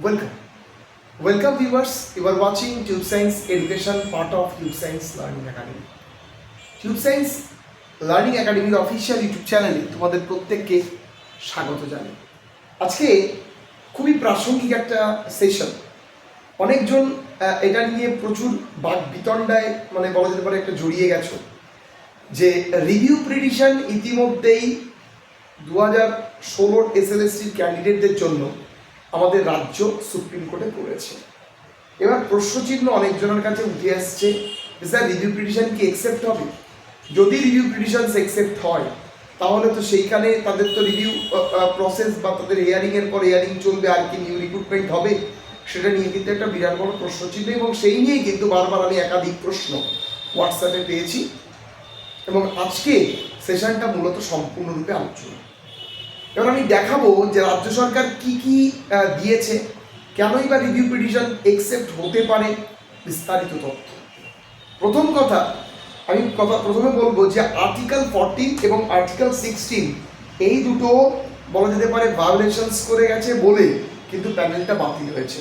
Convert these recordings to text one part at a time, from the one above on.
Welcome. Welcome, viewers. You are watching Tube Science Education, part of Tube Science Learning Academy. Tube Science learning একাডেমির official YouTube চ্যানেলে তোমাদের প্রত্যেককে স্বাগত জানাই আজকে খুবই প্রাসঙ্গিক একটা সেশন অনেকজন এটা নিয়ে প্রচুর বাক বিতণ্ডায় মানে বলা যেতে পারে একটা জড়িয়ে গেছো যে রিভিউ প্রিডিশন ইতিমধ্যেই দু হাজার ষোলোর এসএলএসটির ক্যান্ডিডেটদের জন্য আমাদের রাজ্য সুপ্রিম কোর্টে করেছে এবার প্রশ্নচিহ্ন অনেকজনের কাছে উঠে আসছে স্যার রিভিউ পিটিশন কি একসেপ্ট হবে? যদি রিভিউ পিটিশনস একসেপ্ট হয়, তাহলে তো সেইখানে তাদের তো রিভিউ প্রসেস বা তাদের হিয়ারিং এর পর হিয়ারিং চলবে, আর কি নিউ রিক্রুটমেন্ট হবে, সেটা নিয়ে কিন্তু একটা বিরাট বড় প্রশ্নচিহ্ন। এবং সেই নিয়েই কিন্তু বারবার আমি একাধিক প্রশ্ন হোয়াটসঅ্যাপে পেয়েছি। এবং আজকে সেশনটা মূলত সম্পূর্ণরূপে আলোচনা। এবার আমি দেখাবো যে রাজ্য সরকার কি কি দিয়েছে। কেনই বা রিভিউ পিটিশন একসেপ্ট হতে পারে? বিস্তারিত তথ্য। প্রথম কথা, আমি কথা প্রথমে বলব যে আর্টিকেল ফোরটিন এবং আর্টিকেল সিক্সটিন এই দুটো বলা যেতে পারে ভায়োলেশনস করে গেছে বলে কিন্তু প্যানেলটা বাতিল হয়েছে।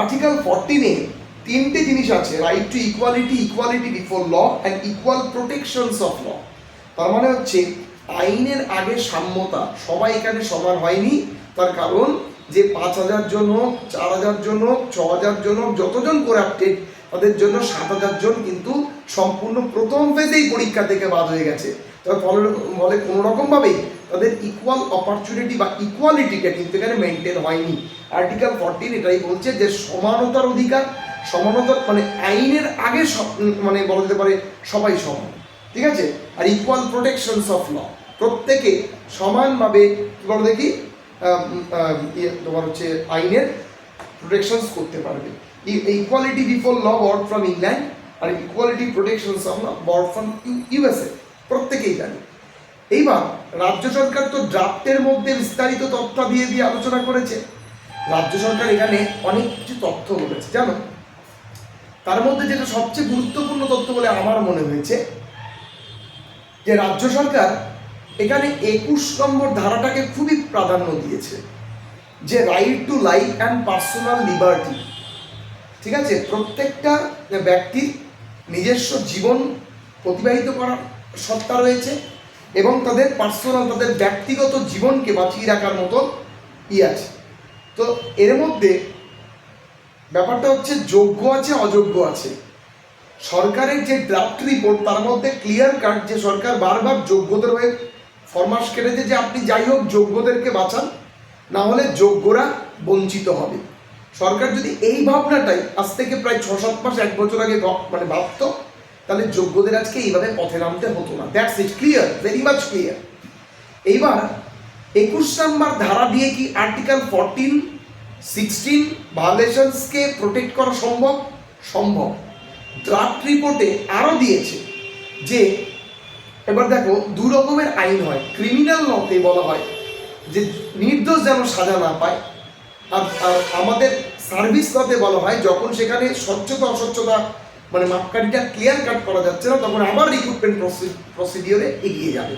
আর্টিকেল ফোরটিনে তিনটে জিনিস আছে right to equality equality before law and equal protections of law তার মানে হচ্ছে আইনের আগে সাম্যতা। সবাই এখানে সমান হয়নি। তার কারণ যে পাঁচ হাজার জন হোক, চার হাজার জন হোক, ছ হাজার জন হোক, যতজন করাপ্টেড তাদের জন্য সাত হাজার জন কিন্তু সম্পূর্ণ প্রথম ফেজেই পরীক্ষা থেকে বাদ হয়ে গেছে। তবে ফলে বলে কোনো রকমভাবেই তাদের ইকুয়াল অপরচুনিটি বা ইকুয়ালিটিটা কিন্তু এখানে মেনটেন হয়নি। আর্টিকেল ফোরটিন এটাই বলছে যে সমানতার অধিকার সমানতার মানে আইনের আগে মানে বলা যেতে পারে সবাই সমান। ঠিক আছে? আর ইকুয়াল প্রোটেকশনস অফ ল প্রত্যেকে সমানভাবে কি বলো দেখি? ইয়ে তোমার হচ্ছে আইনের প্রোটেকশনস করতে পারবে। Equality before law born from England R equality protections of law born from USA প্রত্যেকেই জানে। এইবার রাজ্য সরকার তো ড্রাফটের মধ্যে বিস্তারিত তথ্য দিয়ে দিয়ে আলোচনা করেছে। রাজ্য সরকার এখানে অনেক কিছু তথ্য বলেছে। জানো? তার মধ্যে যেটা সবচেয়ে গুরুত্বপূর্ণ তথ্য বলে আমার মনে হয়েছে যে রাজ্য সরকার এখানে একুশ নম্বর ধারাটাকে খুবই প্রাধান্য দিয়েছে, যে right to life and personal liberty ঠিক আছে? প্রত্যেকটা ব্যক্তি নিজস্ব জীবন অতিবাহিত করার সত্তা রয়েছে এবং তাদের পার্সোনাল তাদের ব্যক্তিগত জীবনকে বাঁচিয়ে রাখার মতো ই আছে। তো এর মধ্যে ব্যাপারটা হচ্ছে, যোগ্য আছে, অযোগ্য আছে। সরকারের যে ড্রাফট রিপোর্ট তার মধ্যে ক্লিয়ার কাট যে সরকার বারবার যোগ্যদের হয়ে ফরমাস কেটেছে যে আপনি যাই হোক যোগ্যদেরকে বাঁচান, না হলে যোগ্যরা বঞ্চিত হবে। সরকার যদি এই ভাবনাটাই আজ থেকে প্রায় ছ সাত মাস, এক বছর আগে মানে ভাবত, তাহলে যোগ্যদের আজকে এইভাবে পথে নামতে হতো না। That's it clear very much clear এইবার একুশ নাম্বার ধারা দিয়ে কি আর্টিকেল ফোরটিন সিক্সটিন ভায়োলেশনসকে প্রোটেক্ট করা সম্ভব? সম্ভব। ড্রাফট রিপোর্টে আরও দিয়েছে যে, এবার দেখো, দু রকমের আইন হয়। ক্রিমিনাল লতে বলা হয় যে, নির্দোষ যেন সাজা না পায়। আর আমাদের সার্ভিস লতে বলা হয়, যখন সেখানে স্বচ্ছতা, অস্বচ্ছতা মানে মাপকাঠিটা ক্লিয়ার কাট করা যাচ্ছে না, তখন আবার রিক্রুটমেন্ট প্রসিডিওরে এগিয়ে যাবে।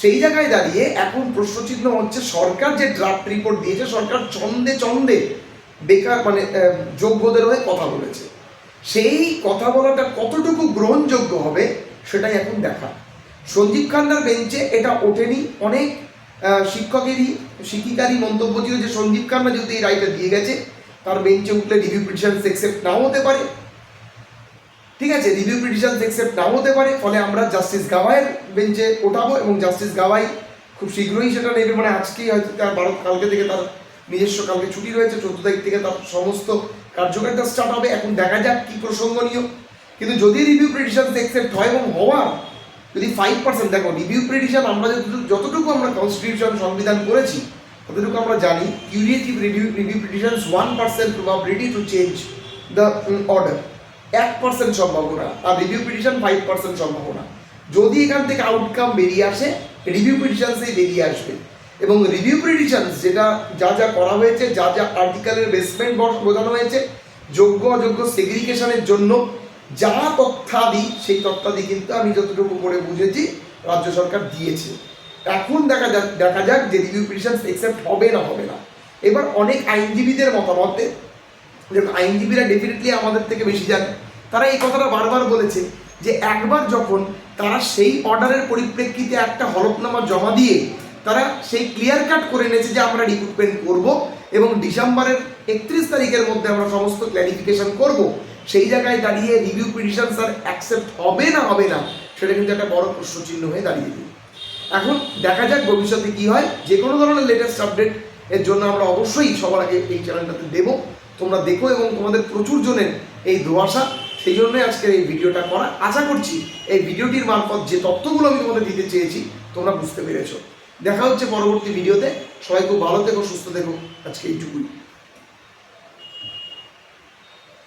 সেই জায়গায় দাঁড়িয়ে এখন প্রশ্নচিহ্ন হচ্ছে, সরকার যে ড্রাফট রিপোর্ট দিয়েছে, সরকার চন্দে চন্দে বেকার মানে যোগ্যদের হয়ে কথা বলেছে। সেই কথা বলাটা কতটুকু গ্রহণযোগ্য হবে, সেটাই এখন দেখা। সঞ্জীব খান্নার বেঞ্চে এটা ওঠেনি। অনেক শিক্ষকেরই, শিক্ষিকারই মন্তব্য ছিল যে সঞ্জীব খান্না যদি এই রায়টা দিয়ে গেছে, তার বেঞ্চে উঠলে রিভিউ পিটিশন একসেপ্ট নাও হতে পারে। ঠিক আছে রিভিউ পিটিশন একসেপ্ট নাও হতে পারে, ফলে আমরা জাস্টিস গাওয়াইয়ের বেঞ্চে ওঠাবো এবং জাস্টিস গাওয়াই খুব শীঘ্রই সেটা নেবে। মানে আজকেই হয়তো তার বারো কালকে থেকে তার নিজস্ব কালকে ছুটি রয়েছে, চোদ্দ তারিখ থেকে তার সমস্ত কার্যকারিতা স্টার্ট হবে, এখন দেখা যাক কি প্রসঙ্গনীয়। কিন্তু যদি রিভিউ প্রেডিশন একসেপ্ট হয় এবং হওয়ার, যদি ফাইভ পার্সেন্ট দেখো রিভিউ পিটিশন আমরা যতটুকু যতটুকু আমরা কনস্টিটিউশন সংবিধান করেছি, ততটুকু আমরা জানি curative review review petitions one percent probability to change the order এক পার্সেন্ট সম্ভাবনা, আর রিভিউ পিটিশন ফাইভ পার্সেন্ট সম্ভাবনা। যদি এখান থেকে আউটকাম বেরিয়ে আসে রিভিউ পিটিশনসেই বেরিয়ে আসবে। এবং রিভিউ পিটিশনস যেটা যা যা করা হয়েছে, যা যা আর্টিকেলের বেসমেন্ট বোঝানো হয়েছে, যোগ্য অযোগ্য সেগ্রিগেশনের জন্য যা তথ্যাদি সেই তথ্যাদি কিন্তু আমি যতটুকু করে বুঝেছি, রাজ্য সরকার দিয়েছে। এখন দেখা যাক দেখা যাক যে রিভিউ পিটিশনস একসেপ্ট হবে না হবে না। এবার অনেক আইনজীবীদের মতামতে যেমন আইনজীবীরা ডেফিনেটলি আমাদের থেকে বেশি জানে। তারা এই কথাটা বারবার বলেছে যে একবার যখন তারা সেই অর্ডারের পরিপ্রেক্ষিতে একটা হলফনামা জমা দিয়ে তারা সেই ক্লিয়ার কাট করে নিয়েছে যে আমরা রিক্রুটমেন্ট করব এবং ডিসেম্বরের একত্রিশ তারিখের মধ্যে আমরা সমস্ত ক্ল্যারিফিকেশন করব। সেই জায়গায় দাঁড়িয়ে রিভিউ পিটিশন স্যার অ্যাকসেপ্ট হবে না হবে না, সেটা কিন্তু একটা বড় প্রশ্নচিহ্ন হয়ে দাঁড়িয়ে দিই এখন দেখা যাক ভবিষ্যতে কি হয়। যে কোনো ধরনের লেটেস্ট আপডেট এর জন্য আমরা অবশ্যই সবার আগে এই চ্যানেলটাতে দেবো। তোমরা দেখো এবং তোমাদের প্রচুর জনের এই দোয়াশা সেই জন্যই আজকের এই ভিডিওটা করা। আশা করছি এই ভিডিওটির মারফত যে তথ্যগুলো আমি তোমাদের দিতে চেয়েছি, তোমরা বুঝতে পেরেছ। দেখা হচ্ছে পরবর্তী ভিডিওতে। সবাই খুব ভালো থেকো সুস্থ থেকো। আজকে এইটুকুই।